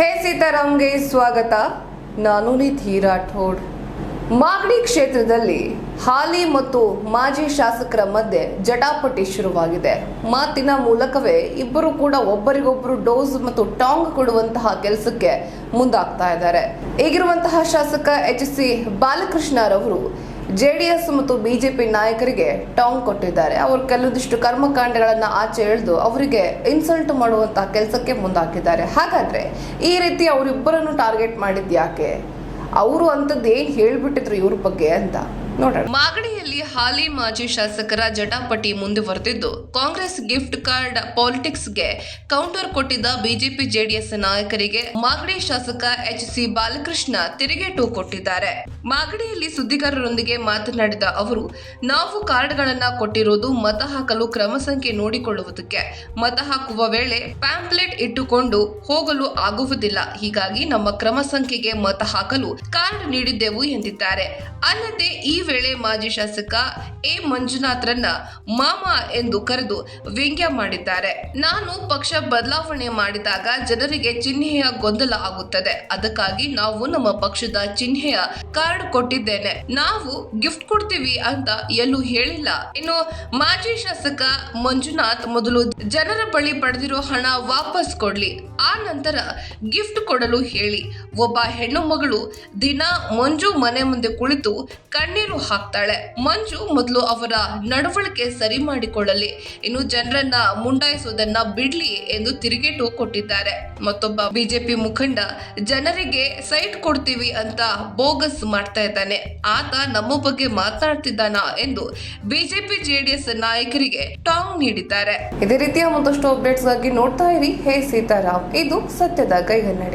ಹೇ ಸೀತಾರಾಮ್ಗೆ ಸ್ವಾಗತ. ನಾನು ನಿಧಿ ರಾಠೋಡ್. ಮಾಗಡಿ ಕ್ಷೇತ್ರದಲ್ಲಿ ಹಾಲಿ ಮತ್ತು ಮಾಜಿ ಶಾಸಕರ ಮಧ್ಯೆ ಜಟಾಪಟಿ ಶುರುವಾಗಿದೆ. ಮಾತಿನ ಮೂಲಕವೇ ಇಬ್ಬರು ಕೂಡ ಒಬ್ಬರಿಗೊಬ್ಬರು ಡೋಸ್ ಮತ್ತು ಟಾಂಗ್ ಕೊಡುವಂತಹ ಕೆಲಸಕ್ಕೆ ಮುಂದಾಗ್ತಾ ಇದ್ದಾರೆ. ಈಗಿರುವಂತಹ ಶಾಸಕ ಎಚ್ ಸಿ ಬಾಲಕೃಷ್ಣರವರು ಜೆಡಿಎಸ್ ಮತ್ತು ಬಿಜೆಪಿ ನಾಯಕರಿಗೆ ಟಾಂಗ್ ಕೊಟ್ಟಿದ್ದಾರೆ. ಅವರು ಕೆಲವೊಂದಿಷ್ಟು ಕರ್ಮಕಾಂಡಗಳನ್ನು ಆಚೆ ಎಳೆದು ಅವರಿಗೆ ಇನ್ಸಲ್ಟ್ ಮಾಡುವಂತಹ ಕೆಲಸಕ್ಕೆ ಮುಂದಾಕಿದ್ದಾರೆ. ಹಾಗಾದ್ರೆ ಈ ರೀತಿ ಅವರಿಬ್ಬರನ್ನು ಟಾರ್ಗೆಟ್ ಮಾಡಿದ್ಯಾಕೆ? ಅವರು ಅಂತದ್ದು ಏನು ಹೇಳ್ಬಿಟ್ಟಿದ್ರು ಇವ್ರ ಬಗ್ಗೆ ಅಂತ? ನೋಡೋಣ. ಮಾಗಡಿಯಲ್ಲಿ ಹಾಲಿ ಮಾಜಿ ಶಾಸಕರ ಜಟಾಪಟಿ ಮುಂದುವರೆದಿದ್ದು, ಕಾಂಗ್ರೆಸ್ ಗಿಫ್ಟ್ ಕಾರ್ಡ್ ಪಾಲಿಟಿಕ್ಸ್ಗೆ ಕೌಂಟರ್ ಕೊಟ್ಟಿದ್ದ ಬಿಜೆಪಿ ಜೆಡಿಎಸ್ ನಾಯಕರಿಗೆ ಮಾಗಡಿ ಶಾಸಕ ಎಚ್ ಸಿ ಬಾಲಕೃಷ್ಣ ತಿರುಗೇಟು ಕೊಟ್ಟಿದ್ದಾರೆ. ಮಾಗಡಿಯಲ್ಲಿ ಸುದ್ದಿಗಾರರೊಂದಿಗೆ ಮಾತನಾಡಿದ ಅವರು, ನಾವು ಕಾರ್ಡ್ಗಳನ್ನ ಕೊಟ್ಟಿರೋದು ಮತ ಹಾಕಲು ಕ್ರಮ ಸಂಖ್ಯೆ ನೋಡಿಕೊಳ್ಳುವುದಕ್ಕೆ. ಮತ ಹಾಕುವ ವೇಳೆ ಪ್ಯಾಂಪ್ಲೆಟ್ ಇಟ್ಟುಕೊಂಡು ಹೋಗಲು ಆಗುವುದಿಲ್ಲ. ಹೀಗಾಗಿ ನಮ್ಮ ಕ್ರಮ ಸಂಖ್ಯೆಗೆ ಮತ ಹಾಕಲು ಕಾರ್ಡ್ ನೀಡಿದ್ದೆವು ಎಂದಿದ್ದಾರೆ. ಅಲ್ಲದೆ ಈ ವೇಳೆ ಮಾಜಿ ಶಾಸಕ ಎ ಮಂಜುನಾಥ್ರನ್ನ ಮಾಮ ಎಂದು ಕರೆದು ವ್ಯಂಗ್ಯ ಮಾಡಿದ್ದಾರೆ. ನಾನು ಪಕ್ಷ ಬದಲಾವಣೆ ಮಾಡಿದಾಗ ಜನರಿಗೆ ಚಿಹ್ನೆಯ ಗೊಂದಲ ಆಗುತ್ತದೆ. ಅದಕ್ಕಾಗಿ ನಾವು ನಮ್ಮ ಪಕ್ಷದ ಚಿಹ್ನೆಯ ಕಾರ್ಡ್ ಕೊಟ್ಟಿದ್ದೇನೆ. ನಾವು ಗಿಫ್ಟ್ ಕೊಡ್ತೀವಿ ಅಂತ ಎಲ್ಲೂ ಹೇಳಿಲ್ಲ. ಇನ್ನು ಮಾಜಿ ಶಾಸಕ ಮಂಜುನಾಥ್ ಮೊದಲು ಜನರ ಬಳಿ ಪಡೆದಿರೋ ಹಣ ವಾಪಸ್ ಕೊಡ್ಲಿ, ಆ ನಂತರ ಗಿಫ್ಟ್ ಕೊಡಲು ಹೇಳಿ. ಒಬ್ಬ ಹೆಣ್ಣು ಮಗಳು ದಿನ ಮಂಜು ಮನೆ ಮುಂದೆ ಕುಳಿತು ಕಣ್ಣೀರು ಹಾಕ್ತಾಳೆ. ಮಂಜು ಮೊದಲು ಅವರ ನಡವಳಿಕೆ ಸರಿ ಮಾಡಿಕೊಳ್ಳಲಿ. ಇನ್ನು ಜನರನ್ನ ಮುಂಡಾಯಿಸುವುದನ್ನ ಬಿಡ್ಲಿ ಎಂದು ತಿರುಗೇಟು ಕೊಟ್ಟಿದ್ದಾರೆ. ಮತ್ತೊಬ್ಬ ಬಿಜೆಪಿ ಮುಖಂಡ, ಜನರಿಗೆ ಸೈಟ್ ಕೊಡ್ತೀವಿ ಅಂತ ಬೋಗಸ್ ಮಾಡ್ತಾ ಇದ್ದಾನೆ. ಆತ ನಮ್ಮ ಬಗ್ಗೆ ಮಾತನಾಡ್ತಿದ್ದಾನ ಎಂದು ಬಿಜೆಪಿ ಜೆಡಿಎಸ್ ನಾಯಕರಿಗೆ ಟಾಂಗ್ ನೀಡಿದ್ದಾರೆ. ಇದೇ ರೀತಿಯ ಮತ್ತಷ್ಟು ಅಪ್ಡೇಟ್ಸ್ ಆಗಿ ನೋಡ್ತಾ ಇರಿ. ಹೇ ಸೀತಾರಾಮ್, ಇದು ಸತ್ಯದ ಕೈಗನ್ನಡಿ.